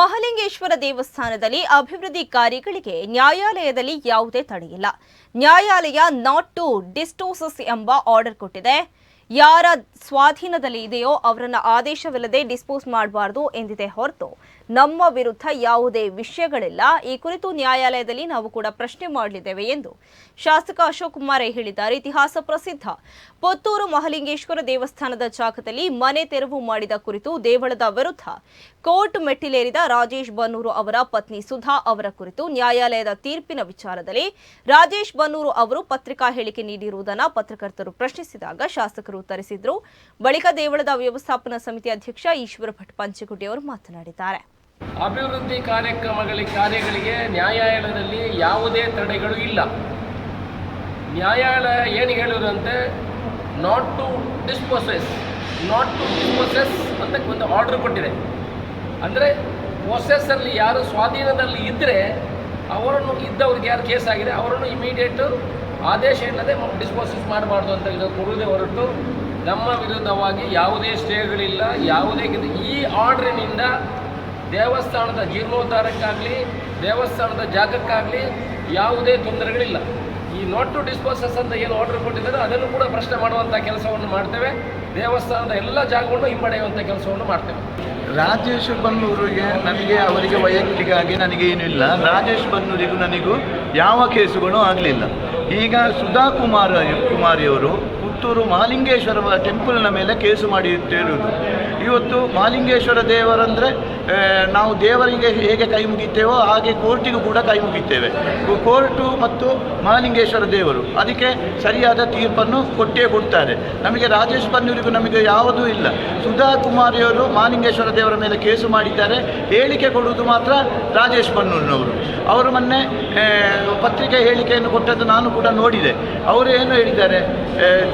ಮಹಲಿಂಗೇಶ್ವರ ದೇವಸ್ಥಾನದಲ್ಲಿ ಅಭಿವೃದ್ಧಿ ಕಾರ್ಯಗಳಿಗೆ ನ್ಯಾಯಾಲಯದಲ್ಲಿ ಯಾವುದೇ ತಡೆಯಿಲ್ಲ. ನ್ಯಾಯಾಲಯ ನಾಟ್ ಟು ಡಿಸ್ಟೋಸಸ್ ಎಂಬ ಆರ್ಡರ್ ಕೊಟ್ಟಿದೆ. ಯಾರ ಸ್ವಾಧೀನದಲ್ಲಿ ಇದೆಯೋ ಅವರನ್ನ ಆದೇಶವಿಲ್ಲದೆ ಡಿಸ್ಪೋಸ್ ಮಾಡಬಾರದು ಎಂದಿದೆ ಹೊರತು. ನಮ್ಮ ವಿರುದ್ಧ ಯಾವುದೇ ವಿಷಯಗಳಿಲ್ಲ. ಈ ಕುರಿತು ನ್ಯಾಯಾಲಯದಲ್ಲಿ ನಾವು ಕೂಡ ಪ್ರಶ್ನೆ ಮಾಡಲಿದ್ದೇವೆ ಎಂದು ಶಾಸಕ ಅಶೋಕ್ ಕುಮಾರ್ ಹೇಳಿದ್ದಾರೆ. ಇತಿಹಾಸ ಪ್ರಸಿದ್ಧ. ಪುತ್ತೂರು ಮಹಲಿಂಗೇಶ್ವರ ದೇವಸ್ಥಾನದ ಜಾಗದಲ್ಲಿ ಮನೆ ತೆರವು ಮಾಡಿದ ಕುರಿತು ದೇವಳದ ವಿರುದ್ಧ ಕೋರ್ಟ್ ಮೆಟ್ಟಿಲೇರಿದ ರಾಜೇಶ್ ಬನ್ನೂರು ಅವರ ಪತ್ನಿ ಸುಧಾ ಅವರ ಕುರಿತು ನ್ಯಾಯಾಲಯದ ತೀರ್ಪಿನ ವಿಚಾರದಲ್ಲಿ ರಾಜೇಶ್ ಬನ್ನೂರು ಅವರು ಪತ್ರಿಕಾ ಹೇಳಿಕೆ ನೀಡಿರುವುದನ್ನು ಪತ್ರಕರ್ತರು ಪ್ರಶ್ನಿಸಿದಾಗ ಶಾಸಕರು ಉತ್ತರಿಸಿದ್ರು. ಬಳಿಕ ದೇವಳದ ವ್ಯವಸ್ಥಾಪನಾ ಸಮಿತಿ ಅಧ್ಯಕ್ಷ ಈಶ್ವರ ಭಟ್ ಪಂಚಗುಡ್ಡಿ ಅವರು ಮಾತನಾಡಿದ್ದಾರೆ. ಅಭಿವೃದ್ಧಿ ಕಾರ್ಯಕ್ರಮಗಳಿಗೆ ಕಾರ್ಯಗಳಿಗೆ ನ್ಯಾಯಾಲಯದಲ್ಲಿ ಯಾವುದೇ ತಡೆಗಳು ಇಲ್ಲ. ನ್ಯಾಯಾಲಯ ಏನು ಹೇಳಿದ್ರಂತೆ not to dispossess not to dispossess ಅಂತ ಒಂದು ಆರ್ಡರ್ ಕೊಟ್ಟಿದೆ. ಅಂದರೆ ಪ್ರೊಸೆಸ್ಸಲ್ಲಿ ಯಾರು ಸ್ವಾಧೀನದಲ್ಲಿ ಇದ್ದರೆ ಅವರನ್ನು ಇದ್ದವ್ರಿಗೆ ಯಾರು ಕೇಸ್ ಆಗಿದೆ, ಅವರನ್ನು ಇಮಿಡಿಯೇಟು ಆದೇಶ ಇಲ್ಲದೆ ಡಿಸ್ಪೋಸಸ್ ಮಾಡಬಾರ್ದು ಅಂತ ಇದು ಕೊಡುವುದೇ ಹೊರಟು ನಮ್ಮ ವಿರುದ್ಧವಾಗಿ ಯಾವುದೇ ಸ್ಟೇಗಳಿಲ್ಲ, ಯಾವುದೇ ಈ ಆರ್ಡ್ರಿನಿಂದ ದೇವಸ್ಥಾನದ ಜೀರ್ಣೋದ್ಧಾರಕ್ಕಾಗಲಿ, ದೇವಸ್ಥಾನದ ಜಾಗಕ್ಕಾಗಲಿ ಯಾವುದೇ ತೊಂದರೆಗಳಿಲ್ಲ. ಈ ನಾಟ್ ಟು ಡಿಸ್ಪೋಸಸ್ ಅಂತ ಏನು ಆರ್ಡರ್ ಕೊಟ್ಟಿದ್ದಾರೆ ಅದನ್ನು ಕೂಡ ಪ್ರಶ್ನೆ ಮಾಡುವಂಥ ಕೆಲಸವನ್ನು ಮಾಡ್ತೇವೆ. ದೇವಸ್ಥಾನದ ಎಲ್ಲ ಜಾಗವನ್ನು ಹಿಂಪಡೆಯುವಂಥ ಕೆಲಸವನ್ನು ಮಾಡ್ತೇವೆ. ರಾಜೇಶ್ ಬನ್ನೂರಿಗೆ ನನಗೆ ಅವರಿಗೆ ವೈಯಕ್ತಿಕವಾಗಿ ನನಗೇನು ಇಲ್ಲ. ರಾಜೇಶ್ ಬನ್ನೂರಿಗೂ ನನಗೂ ಯಾವ ಕೇಸುಗಳು ಆಗಲಿಲ್ಲ. ಈಗ ಸುಧಾ ಕುಮಾರ ಕುಮಾರಿಯವರು ಪುತ್ತೂರು ಮಹಾಲಿಂಗೇಶ್ವರ ಟೆಂಪಲ್ನ ಮೇಲೆ ಕೇಸು ಮಾಡಿಟ್ಟಿರುವುದು ಇವತ್ತು ಮಾಲಿಂಗೇಶ್ವರ ದೇವರಂದರೆ ನಾವು ದೇವರಿಗೆ ಹೇಗೆ ಕೈ ಮುಗಿತೇವೋ ಹಾಗೆ ಕೋರ್ಟಿಗೂ ಕೂಡ ಕೈ ಮುಗಿತೇವೆ. ಕೋರ್ಟು ಮತ್ತು ಮಾಲಿಂಗೇಶ್ವರ ದೇವರು ಅದಕ್ಕೆ ಸರಿಯಾದ ತೀರ್ಪನ್ನು ಕೊಟ್ಟೇ ಕೊಡ್ತಾರೆ. ನಮಗೆ ರಾಜೇಶ್ ಬನ್ನೂರಿಗೂ ನಮಗೆ ಯಾವುದೂ ಇಲ್ಲ. ಸುಧಾ ಕುಮಾರಿಯವರು ಮಾಲಿಂಗೇಶ್ವರ ದೇವರ ಮೇಲೆ ಕೇಸು ಮಾಡಿದ್ದಾರೆ. ಹೇಳಿಕೆ ಕೊಡುವುದು ಮಾತ್ರ ರಾಜೇಶ್ ಬನ್ನೂರಿನವರು. ಅವರು ಮೊನ್ನೆ ಪತ್ರಿಕೆ ಹೇಳಿಕೆಯನ್ನು ಕೊಟ್ಟದ್ದು ನಾನು ಕೂಡ ನೋಡಿದೆ. ಅವರು ಏನು ಹೇಳಿದ್ದಾರೆ?